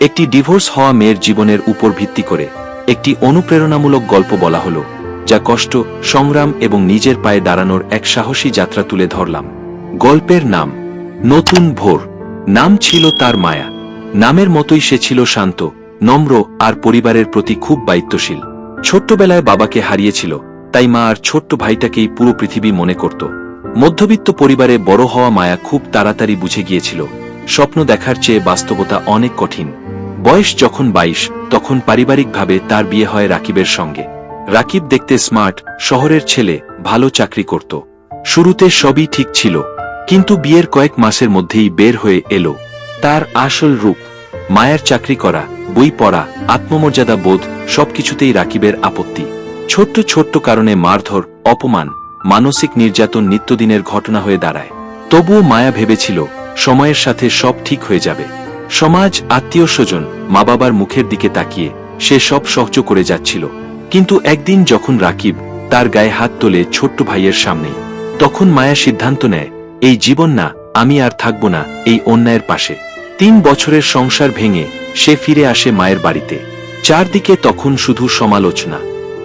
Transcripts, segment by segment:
একটি ডিভোর্স হওয়া মেয়ের জীবনের উপর ভিত্তি করে একটি অনুপ্রেরণামূলক গল্প বলা হলো, যা কষ্ট, সংগ্রাম এবং নিজের পায়ে দাঁড়ানোর এক সাহসী যাত্রা তুলে ধরলাম। গল্পের নাম, নতুন ভোর। নাম ছিল তার মায়া। নামের মতোই সে ছিল শান্ত, নম্র আর পরিবারের প্রতি খুব দায়িত্বশীল। ছোট্টবেলায় বাবাকে হারিয়েছিল, তাই মা আর ছোট্ট ভাইটাকেই পুরো পৃথিবী মনে করত। মধ্যবিত্ত পরিবারে বড় হওয়া মায়া খুব তাড়াতাড়ি বুঝে গিয়েছিল। স্বপ্ন দেখার চেয়ে বাস্তবতা অনেক কঠিন। বয়স যখন বাইশ, তখন পারিবারিকভাবে তার বিয়ে হয় রাকিবের সঙ্গে। রাকিব দেখতে স্মার্ট, শহরের ছেলে, ভালো চাকরি করত। শুরুতে সবই ঠিক ছিল, কিন্তু বিয়ের কয়েক মাসের মধ্যেই বের হয়ে এলো। তার আসল রূপ, মায়ের চাকরি করা, বই পড়া, আত্মমর্যাদা বোধ, সবকিছুতেই রাকিবের আপত্তি। ছোট্ট ছোট্ট কারণে মারধর, অপমান, মানসিক নির্যাতন নিত্যদিনের ঘটনা হয়ে দাঁড়ায়। তবুও মায়া ভেবেছিল, সময়ের সাথে সব ঠিক হয়ে যাবে। সমাজ, আত্মীয় স্বজন মা বাবার মুখের দিকে তাকিয়ে সে সব সহ্য করে যাচ্ছিল। কিন্তু একদিন যখন রাকিব তার গায়ে হাত তোলে ছোট্ট ভাইয়ের সামনেই, তখন মায়া সিদ্ধান্ত নেয়, এই জীবন না, আমি আর থাকব না এই অন্যায়ের পাশে। তিন বছরের সংসার ভেঙে সে ফিরে আসে মায়ের বাড়িতে। চারদিকে তখন শুধু সমালোচনা।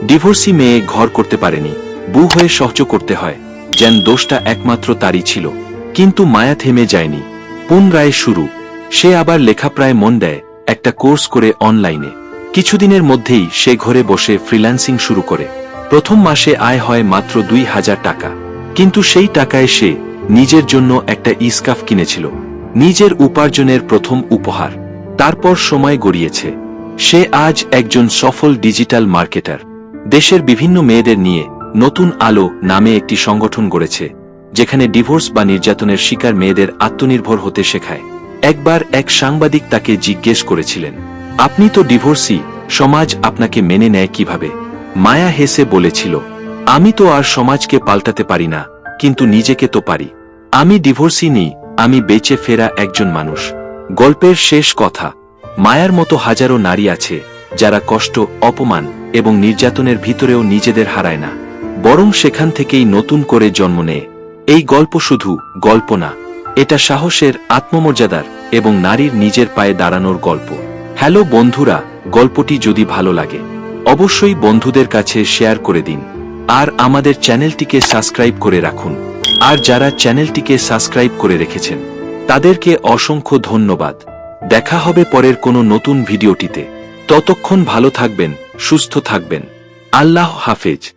ডিভোর্সি মেয়ে ঘর করতে পারেনি বু হয়ে সহ্য করতে হয়, যেন দোষটা একমাত্র তারই ছিল। কিন্তু মায়া থেমে যায়নি। পুনরায় শুরু। সে আবার লেখাপ্রায় মন দেয় একটা কোর্স করে অনলাইনে। কিছুদিনের মধ্যেই সে ঘরে বসে ফ্রিল্যান্সিং শুরু করে। প্রথম মাসে আয় হয় মাত্র দুই হাজার টাকা। কিন্তু সেই টাকায় সে নিজের জন্য একটা ইস্কাফ কিনেছিল। নিজের উপার্জনের প্রথম উপহার। তারপর সময় গড়িয়েছে। সে আজ একজন সফল ডিজিটাল মার্কেটার। দেশের বিভিন্ন মেয়েদের নিয়ে নতুন আলো নামে একটি সংগঠন গড়েছে, যেখানে ডিভোর্স বা নির্যাতনের শিকার মেয়েদের আত্মনির্ভর হতে শেখায়। একবার এক সাংবাদিক তাকে জিজ্ঞেস করেছিলেন, আপনি তো ডিভোর্সি, সমাজ আপনাকে মেনে নেয় কীভাবে? মায়া হেসে বলেছিল, আমি তো আর সমাজকে পাল্টাতে পারি না, কিন্তু নিজেকে তো পারি। আমি ডিভোর্সি নেই, আমি বেঁচে ফেরা একজন মানুষ। গল্পের শেষ কথা, মায়ার মতো হাজারো নারী আছে, যারা কষ্ট, অপমান এবং নির্যাতনের ভিতরেও নিজেদের হারায় না। বরং সেখান থেকেই নতুন করে জন্ম নেয়। এই গল্প শুধু গল্প না, এটা সাহসের আত্মমর্যাদার এবং নারীর নিজের পায়ে দাঁড়ানোর গল্প। হ্যালো বন্ধুরা, গল্পটি যদি ভালো লাগে, অবশ্যই বন্ধুদের কাছে শেয়ার করে দিন। আর আমাদের চ্যানেলটিকে সাবস্ক্রাইব করে রাখুন। আর যারা চ্যানেলটিকে সাবস্ক্রাইব করে রেখেছেন, তাদেরকে অসংখ্য ধন্যবাদ। দেখা হবে পরের কোনো নতুন ভিডিওটিতে। ততক্ষণ ভালো থাকবেন, সুস্থ থাকবেন। আল্লাহ হাফেজ।